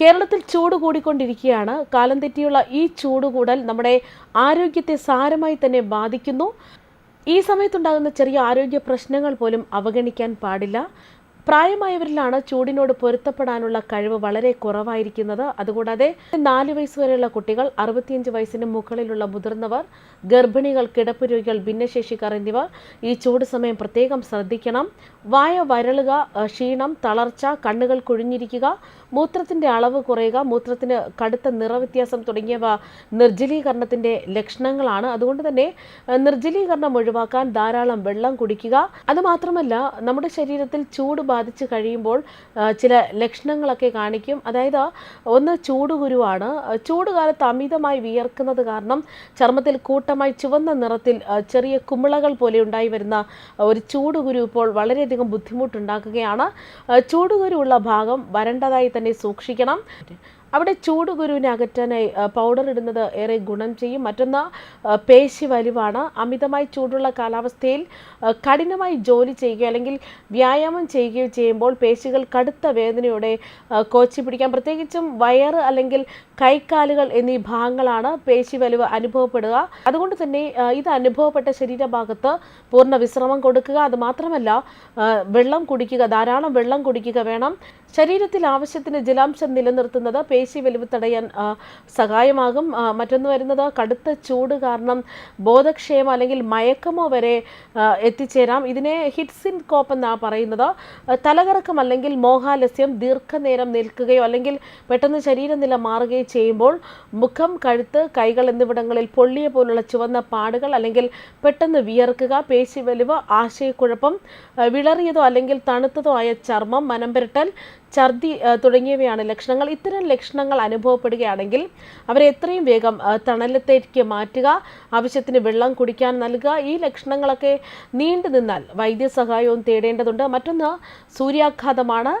കേരളത്തിൽ ചൂട് കൂടിക്കൊണ്ടിരിക്കുകയാണ്. കാലം തെറ്റിയുള്ള ഈ ചൂട് കൂടൽ നമ്മുടെ ആരോഗ്യത്തെ സാരമായി തന്നെ ബാധിക്കുന്നു. ഈ സമയത്തുണ്ടാകുന്ന ചെറിയ ആരോഗ്യ പ്രശ്നങ്ങൾ പോലും അവഗണിക്കാൻ പാടില്ല. പ്രായമായവരിലാണ് ചൂടിനോട് പൊരുത്തപ്പെടാനുള്ള കഴിവ് വളരെ കുറവായിരിക്കുന്നത്. അതുകൂടാതെ നാല് വയസ്സ് വരെയുള്ള കുട്ടികൾ അറുപത്തിയഞ്ച് വയസ്സിന് മുകളിലുള്ള മുതിർന്നവർ ഗർഭിണികൾ കിടപ്പ് രോഗികൾ ഭിന്നശേഷിക്കാർ എന്നിവർ ഈ ചൂട് സമയം പ്രത്യേകം ശ്രദ്ധിക്കണം. വായ വരളുക ക്ഷീണം തളർച്ച കണ്ണുകൾ കുഴിഞ്ഞിരിക്കുക മൂത്രത്തിന്റെ അളവ് കുറയുക മൂത്രത്തിന് കടുത്ത നിറവ്യത്യാസം തുടങ്ങിയവ നിർജലീകരണത്തിന്റെ ലക്ഷണങ്ങളാണ്. അതുകൊണ്ട് തന്നെ നിർജലീകരണം ഒഴിവാക്കാൻ ധാരാളം വെള്ളം കുടിക്കുക. അതുമാത്രമല്ല നമ്മുടെ ശരീരത്തിൽ ചൂട് ബാധിച്ച് കഴിയുമ്പോൾ ചില ലക്ഷണങ്ങളൊക്കെ കാണിക്കും. അതായത് ഒന്ന് ചൂട് കുരുവാണ് ചൂട് കാലത്ത് അമിതമായി വിയർക്കുന്നത് കാരണം ചർമ്മത്തിൽ കൂട്ടമായി ചുവന്ന നിറത്തിൽ ചെറിയ കുമിളകൾ പോലെ ഉണ്ടായി വരുന്ന ഒരു ചൂടുകുരു ഇപ്പോൾ വളരെയധികം ബുദ്ധിമുട്ടുണ്ടാക്കുകയാണ്. ചൂടുകുരുള്ള ചൂടുകുരു ഭാഗം വരണ്ടതായി തന്നെ സൂക്ഷിക്കണം. അവിടെ ചൂട് ഗുരുവിനെ അകറ്റാനായി പൗഡർ ഇടുന്നത് ഏറെ ഗുണം ചെയ്യും. മറ്റൊന്ന് പേശി വലിവാണ്. അമിതമായി ചൂടുള്ള കാലാവസ്ഥയിൽ കഠിനമായി ജോലി ചെയ്യുകയോ അല്ലെങ്കിൽ വ്യായാമം ചെയ്യുകയോ ചെയ്യുമ്പോൾ പേശികൾ കടുത്ത വേദനയോടെ കോച്ചി പിടിക്കാം. പ്രത്യേകിച്ചും വയറ് അല്ലെങ്കിൽ കൈക്കാലുകൾ എന്നീ ഭാഗങ്ങളാണ് പേശി വലിവ് അനുഭവപ്പെടുക. അതുകൊണ്ട് തന്നെ ഇത് അനുഭവപ്പെട്ട ശരീരഭാഗത്ത് പൂർണ വിശ്രമം കൊടുക്കുക. അത് മാത്രമല്ല വെള്ളം കുടിക്കുക ധാരാളം വെള്ളം കുടിക്കുക വേണം. ശരീരത്തിൽ ആവശ്യത്തിന് ജലാംശം നിലനിർത്തുന്നത് വലിവ് തടയാൻ സഹായമാകും. മറ്റൊന്ന് വരുന്നത് കടുത്ത ചൂട് കാരണം ബോധക്ഷയം അല്ലെങ്കിൽ മയക്കമോ വരെ എത്തിച്ചേരാം. ഇതിനെ ഹിറ്റ്സിൻ കോപ്പ് എന്നാണ് പറയുന്നത്. തലകറക്കം അല്ലെങ്കിൽ മോഹാലസ്യം ദീർഘനേരം നിൽക്കുകയോ അല്ലെങ്കിൽ പെട്ടെന്ന് ശരീരനില മാറുകയോ ചെയ്യുമ്പോൾ മുഖം കഴുത്ത് കൈകൾ എന്നിവിടങ്ങളിൽ പൊള്ളിയ പോലുള്ള ചുവന്ന പാടുകൾ അല്ലെങ്കിൽ പെട്ടെന്ന് വിയർക്കുക പേശി വലിവ് ആശയക്കുഴപ്പം വിളറിയതോ അല്ലെങ്കിൽ തണുത്തതോ ആയ ചർമ്മം മനംപുരട്ടൽ ഛർദി തുടങ്ങിയവയാണ് ലക്ഷണങ്ങൾ. ഇത്തരം ലക്ഷണങ്ങൾ അനുഭവപ്പെടുകയാണെങ്കിൽ അവരെ എത്രയും വേഗം തണലത്തേക്ക് മാറ്റുക ആവശ്യത്തിന് വെള്ളം കുടിക്കാൻ നൽകുക. ഈ ലക്ഷണങ്ങളൊക്കെ നീണ്ടു നിന്നാൽ വൈദ്യസഹായവും തേടേണ്ടതുണ്ട്. മറ്റൊന്ന് സൂര്യാഘാതമാണ്.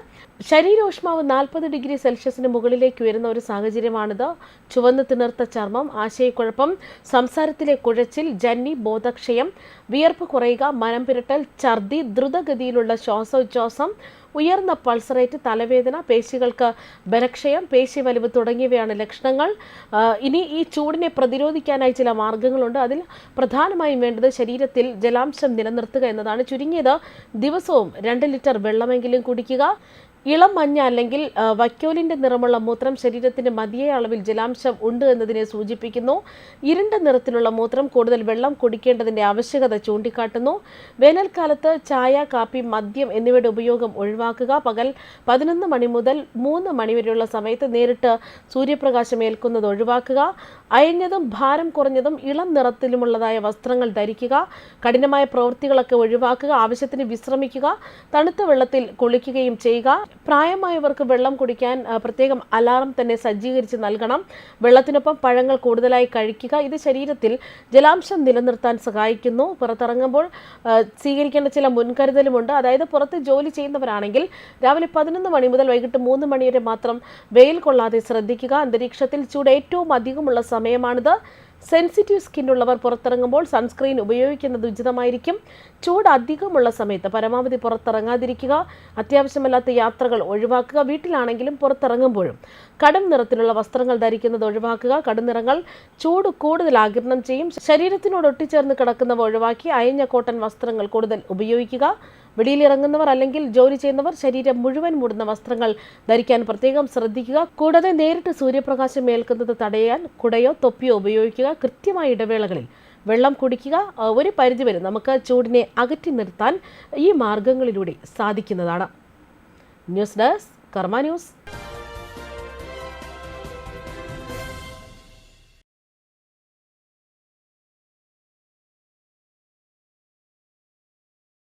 ശരീരോഷ്മാവ് നാൽപ്പത് ഡിഗ്രി സെൽഷ്യസിന് മുകളിലേക്ക് ഉയരുന്ന ഒരു സാഹചര്യമാണിത്. ചുവന്ന് തിണർത്ത ചർമ്മം ആശയക്കുഴപ്പം സംസാരത്തിലെ കുഴച്ചിൽ ജന്നി ബോധക്ഷയം വിയർപ്പ് കുറയുക മനം പുരട്ടൽ ഛർദി ദ്രുതഗതിയിലുള്ള ശ്വാസോച്ഛ്വാസം ഉയർന്ന പൾസ് റേറ്റ് തലവേദന പേശികൾക്ക് ബലക്ഷയം പേശി വലിവ് തുടങ്ങിയവയാണ് ലക്ഷണങ്ങൾ. ഇനി ഈ ചൂടിനെ പ്രതിരോധിക്കാനായി ചില മാർഗങ്ങളുണ്ട്. അതിൽ പ്രധാനമായും വേണ്ടത് ശരീരത്തിൽ ജലാംശം നിലനിർത്തുക എന്നതാണ്. ചുരുങ്ങിയത് ദിവസവും രണ്ട് ലിറ്റർ വെള്ളമെങ്കിലും കുടിക്കുക. ഇളം മഞ്ഞ അല്ലെങ്കിൽ വക്യോലിന്റെ നിറമുള്ള മൂത്രം ശരീരത്തിന് മതിയായ അളവിൽ ജലാംശം ഉണ്ട് എന്നതിനെ സൂചിപ്പിക്കുന്നു. ഇരുണ്ട നിറത്തിലുള്ള മൂത്രം കൂടുതൽ വെള്ളം കുടിക്കേണ്ടതിന്റെ ആവശ്യകത ചൂണ്ടിക്കാട്ടുന്നു. വേനൽക്കാലത്ത് ചായ കാപ്പി മദ്യം എന്നിവയുടെ ഉപയോഗം ഒഴിവാക്കുക. പകൽ പതിനൊന്ന് മണി മുതൽ മൂന്ന് മണി വരെയുള്ള സമയത്ത് നേരിട്ട് സൂര്യപ്രകാശം ഏൽക്കുന്നത് ഒഴിവാക്കുക. അയഞ്ഞതും ഭാരം കുറഞ്ഞതും ഇളം നിറത്തിലുമുള്ളതായ വസ്ത്രങ്ങൾ ധരിക്കുക. കഠിനമായ പ്രവൃത്തികളൊക്കെ ഒഴിവാക്കുക. ആവശ്യത്തിന് വിശ്രമിക്കുക. തണുത്ത വെള്ളത്തിൽ കുളിക്കുകയും ചെയ്യുക. പ്രായമായവർക്ക് വെള്ളം കുടിക്കാൻ പ്രത്യേകം അലാറം തന്നെ സജ്ജീകരിച്ച് നൽകണം. വെള്ളത്തിനൊപ്പം പഴങ്ങൾ കൂടുതലായി കഴിക്കുക. ഇത് ശരീരത്തിൽ ജലാംശം നിലനിർത്താൻ സഹായിക്കുന്നു. പുറത്തിറങ്ങുമ്പോൾ സ്വീകരിക്കേണ്ട ചില മുൻകരുതലുമുണ്ട്. അതായത് പുറത്ത് ജോലി ചെയ്യുന്നവരാണെങ്കിൽ രാവിലെ പതിനൊന്ന് മണി മുതൽ വൈകിട്ട് മൂന്ന് മണി വരെ മാത്രം വെയിൽ കൊള്ളാതെ ശ്രദ്ധിക്കുക. അന്തരീക്ഷത്തിൽ ചൂട് ഏറ്റവും അധികമുള്ള സമയമാണിത്. സെൻസിറ്റീവ് സ്കിൻ ഉള്ളവർ പുറത്തിറങ്ങുമ്പോൾ സൺസ്ക്രീൻ ഉപയോഗിക്കുന്നത് ഉചിതമായിരിക്കും. ചൂട് അധികമുള്ള സമയത്ത് പരമാവധി പുറത്തിറങ്ങാതിരിക്കുക അത്യാവശ്യമല്ലാത്ത യാത്രകൾ ഒഴിവാക്കുക വീട്ടിലാണെങ്കിലും പുറത്തിറങ്ങുമ്പോഴും. കടും നിറത്തിലുള്ള വസ്ത്രങ്ങൾ ധരിക്കുന്നത് ഒഴിവാക്കുക കടും നിറങ്ങൾ ചൂട് കൂടുതൽ ആകിരണം ചെയ്യും. ശരീരത്തിനോട് ഒട്ടിച്ചേർന്ന് കിടക്കുന്നവ ഒഴിവാക്കി അയഞ്ഞ കോട്ടൺ വസ്ത്രങ്ങൾ കൂടുതൽ ഉപയോഗിക്കുക. വെളിയിലിറങ്ങുന്നവർ അല്ലെങ്കിൽ ജോലി ചെയ്യുന്നവർ ശരീരം മുഴുവൻ മൂടുന്ന വസ്ത്രങ്ങൾ ധരിക്കാൻ പ്രത്യേകം ശ്രദ്ധിക്കുക. കൂടാതെ നേരിട്ട് സൂര്യപ്രകാശം ഏൽക്കുന്നത് തടയാൻ കുടയോ തൊപ്പിയോ ഉപയോഗിക്കുക. കൃത്യമായ ഇടവേളകളിൽ വെള്ളം കുടിക്കുക ഒരു പരിധിവരെ നമുക്ക് ചൂടിനെ അകറ്റി നിർത്താൻ ഈ മാർഗങ്ങളിലൂടെ സാധിക്കുന്നതാണ്. News desk Karma news.